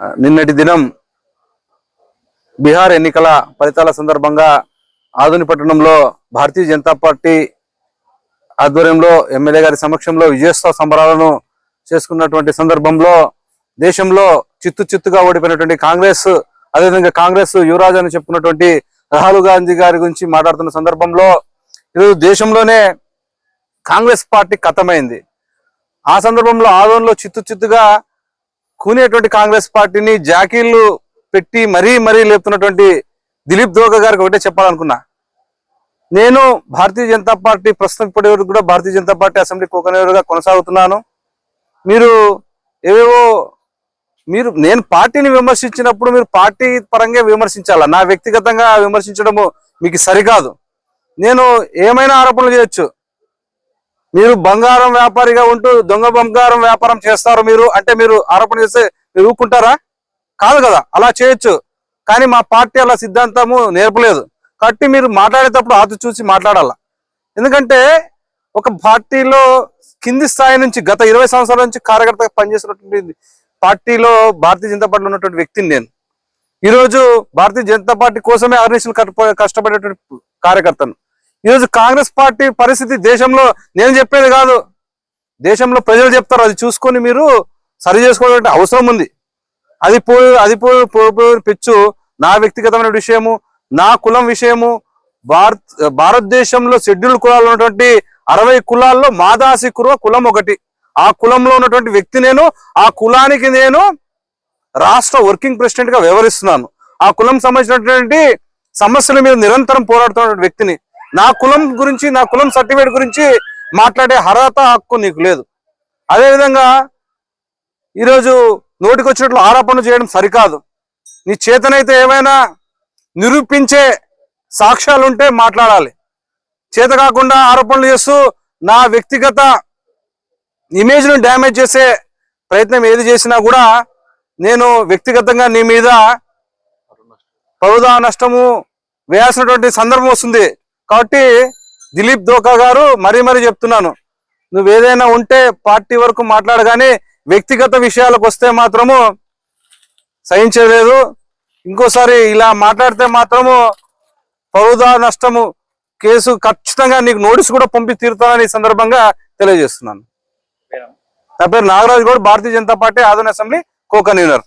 నిన్నటి దినం బీహార్ ఎన్నికల ఫలితాల సందర్భంగా ఆధుని పట్టణంలో భారతీయ జనతా పార్టీ ఆధ్వర్యంలో ఎమ్మెల్యే గారి సమక్షంలో విజయోత్సవ సంబరాలను చేసుకున్నటువంటి సందర్భంలో దేశంలో చిత్తు చిత్తుగా ఓడిపోయినటువంటి కాంగ్రెస్ అదేవిధంగా కాంగ్రెస్ యువరాజు అని చెప్పుకున్నటువంటి రాహుల్ గాంధీ గారి గురించి మాట్లాడుతున్న సందర్భంలో ఈరోజు దేశంలోనే కాంగ్రెస్ పార్టీ కథమైంది. ఆ సందర్భంలో ఆదోన్లో చిత్తు చిత్తుగా కూనేటువంటి కాంగ్రెస్ పార్టీని జాకీలు పెట్టి మరీ మరీ లేపుతున్నటువంటి దిలీప్ దోగ గారికి ఒకటే చెప్పాలనుకున్నా. నేను భారతీయ జనతా పార్టీ ప్రస్తుతం ఇప్పటి వరకు కూడా భారతీయ జనతా పార్టీ అసెంబ్లీ కోకనేరుగా కొనసాగుతున్నాను. మీరు ఏవేవో మీరు నేను పార్టీని విమర్శించినప్పుడు మీరు పార్టీ పరంగా విమర్శించాలా? నా వ్యక్తిగతంగా విమర్శించడము మీకు సరికాదు. నేను ఏమైనా ఆరోపణలు చేయొచ్చు. మీరు బంగారం వ్యాపారిగా ఉంటూ దొంగ బంగారం వ్యాపారం చేస్తారు మీరు అంటే మీరు ఆరోపణ చేస్తే మీరు ఊరుకుంటారా? కాదు కదా అలా చేయొచ్చు. కానీ మా పార్టీ అలా సిద్ధాంతము నేర్పలేదు. కాబట్టి మీరు మాట్లాడేటప్పుడు ఆతు చూసి మాట్లాడాల? ఎందుకంటే ఒక పార్టీలో కింది స్థాయి నుంచి గత ఇరవై సంవత్సరాల నుంచి కార్యకర్తగా పనిచేసినటువంటి పార్టీలో భారతీయ జనతా పార్టీలో ఉన్నటువంటి వ్యక్తిని నేను. ఈరోజు భారతీయ జనతా పార్టీ కోసమే అర్నేషన్ కష్టపడేటువంటి కార్యకర్తను. ఈరోజు కాంగ్రెస్ పార్టీ పరిస్థితి దేశంలో నేను చెప్పేది కాదు. దేశంలో ప్రజలు చెప్తారు అది చూసుకొని మీరు సరి చేసుకోవాలంటే అవసరం ఉంది. అది పో అది పోయి పో- పిచ్చు. నా వ్యక్తిగతమైన విషయము నా కులం విషయము భారత్ భారతదేశంలో షెడ్యూల్ కులాలు ఉన్నటువంటి అరవై కులాల్లో మాదాసి కురువ కులం ఒకటి. ఆ కులంలో ఉన్నటువంటి వ్యక్తి నేను ఆ కులానికి నేను రాష్ట్ర వర్కింగ్ ప్రెసిడెంట్గా వ్యవహరిస్తున్నాను. ఆ కులం సంబంధించినటువంటి సమస్యల మీద నిరంతరం పోరాడుతున్న వ్యక్తిని నా కులం గురించి నా కులం సర్టిఫికేట్ గురించి మాట్లాడే అర్హత హక్కు నీకు లేదు. అదేవిధంగా ఈరోజు నోటికొచ్చినట్లు ఆరోపణలు చేయడం సరికాదు. నీ చేతనైతే ఏమైనా నిరూపించే సాక్ష్యాలు ఉంటే మాట్లాడాలి. చేత కాకుండా ఆరోపణలు చేస్తూ నా వ్యక్తిగత ఇమేజ్ను డ్యామేజ్ చేసే ప్రయత్నం ఏది చేసినా కూడా నేను వ్యక్తిగతంగా నీ మీద పౌదా నష్టము వేయాల్సినటువంటి సందర్భం వస్తుంది. కాబట్టి దిలీప్ దోకా గారు మరీ మరీ చెప్తున్నాను. నువ్వు ఏదైనా ఉంటే పార్టీ వరకు మాట్లాడు కానీ వ్యక్తిగత విషయాలకు వస్తే మాత్రము సహించలేదు. ఇంకోసారి ఇలా మాట్లాడితే మాత్రము పౌదా నష్టము కేసు ఖచ్చితంగా నీకు నోటీస్ కూడా పంపి తీరుతానని ఈ సందర్భంగా తెలియజేస్తున్నాను. నా పేరు నాగరాజు గౌడ్ భారతీయ జనతా పార్టీ ఆదరణ అసెంబ్లీ కో కన్వీనర్